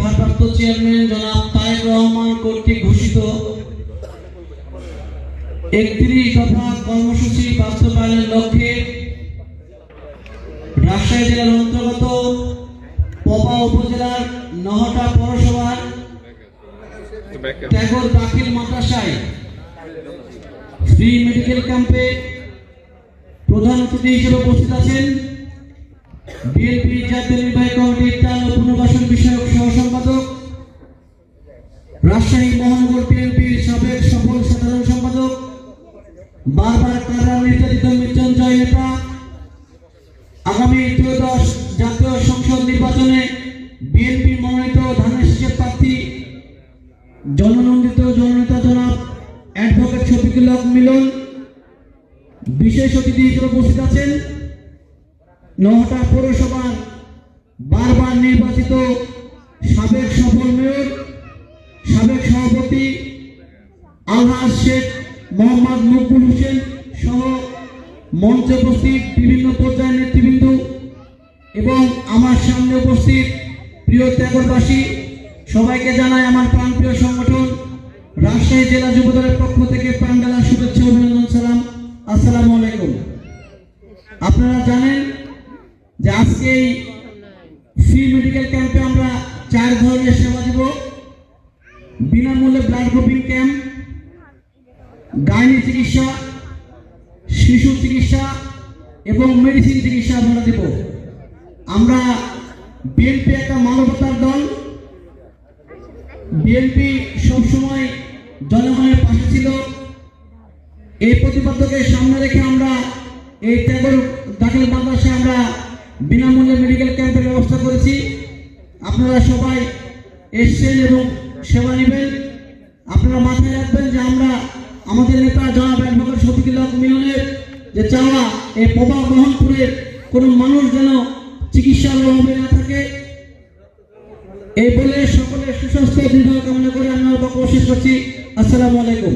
ভারপ্রাপ্ত চেয়ারম্যান জনাব তারেক রহমান কর্তৃক ঘোষিত একত্রিশ দফা কর্মসূচি বাস্তবায়নের লক্ষ্যে রাজশাহী জেলার অন্তর্গত পবা উপজেলার নহটা পৌরসভার ট্যাগর দাখিল মাদ্রাসায় ফ্রি মেডিকেল ক্যাম্পে প্রধান অতিথি হিসেবে উপস্থিত আছেন বিএনপি জাতীয় নির্বাহী কমিটির ত্রাণ পুনর্বাসন বিষয়ক সহ সম্পাদক রাজশাহী মহানগর বিএনপির সাবেক সফল সাধারণ সম্পাদক। বারবার কারা নির্যাতিত মৃত্যুঞ্জয় নেতা। আগামী ত্রয়োদশ জাতীয় সংসদ নির্বাচনে বিএনপি মনোনীত ধানের শীষের প্রার্থী। জননন্দিত জননেতা জনাব অ্যাডভোকেট শফিকুল মিলন। বিশেষ অতিথি হিসেবে উপস্থিত আছেন। নহটা পৌরসভার বারবার নির্বাচিত সাবেক সফল মেয়র, সাবেক সভাপতি আলহাজ শেখ মোহাম্মদ মকবুল হোসেন সহ মঞ্চে উপস্থিত বিভিন্ন পর্যায়ের নেতৃবৃন্দ এবং আমার সামনে উপস্থিত প্রিয় ত্যাগরবাসী, সবাইকে জানাই আমার প্রাণপ্রিয় সংগঠন, রাজশাহী জেলা যুবদলের পক্ষ থেকে প্রাণডালা শুভেচ্ছা অভিনন্দন, সালাম। আসসালামু আলাইকুম। আপনারা আজকে এই ফ্রি মেডিকেল ক্যাম্পে আমরা চার ধরনের সেবা দিব। বিনামূল্যে ব্লাড গ্রুপিং ক্যাম্প গাইনি চিকিৎসা, শিশু চিকিৎসা এবং মেডিসিন চিকিৎসা আমরা দেব। আমরা বিএনপি একটা মানবতার দল। বিএনপি সবসময় জনগণের পাশে ছিল। এই প্রতিপাদ্যকে সামনে রেখে আমরা এই ট্যাগর দাখিল মাদ্রাসায় আমরা বিনামূল্যে মেডিকেল ক্যাম্পের ব্যবস্থা করেছি। আপনারা সবাই এসছেন এবং সেবা নেবেন। আপনারা মাথায় রাখবেন যে আমরা আমাদের নেতা জনাব অ্যাডভোকেট শফিকুল হক মিলনের যে চাওয়া, এই প্রভাব গ্রহণপুরের কোনো মানুষ যেন চিকিৎসার অভাবে না থাকে। এই বলে সকলের সুস্বাস্থ্য দীর্ঘ কামনা করে আমার বক্তব্য শেষ করছি। আসসালামু আলাইকুম।